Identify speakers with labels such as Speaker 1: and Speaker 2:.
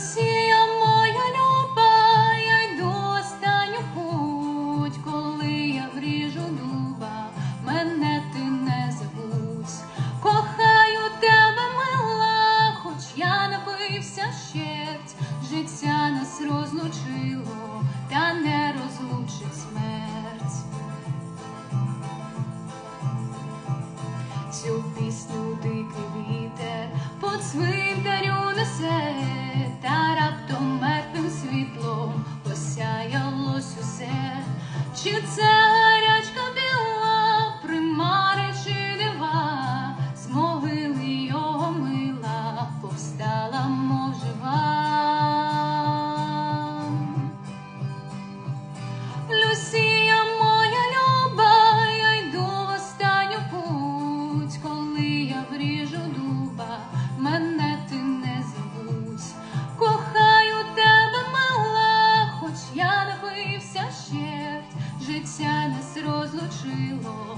Speaker 1: Люсія моя люба, я йду останню путь, коли я вріжу дуба, мене ти не забудь. Кохаю тебе, мила, хоч я напився щерть, життя нас розлучило, та не розлучить смерть. Цю пісню дикий вітер по цвинтарю несе, Чи це гарячка біла, примари чи дива, з його мила повстала, мов жива. Люсія моя люба, я йду в останню путь, коли я вріжу дуба, життя нас розлучило,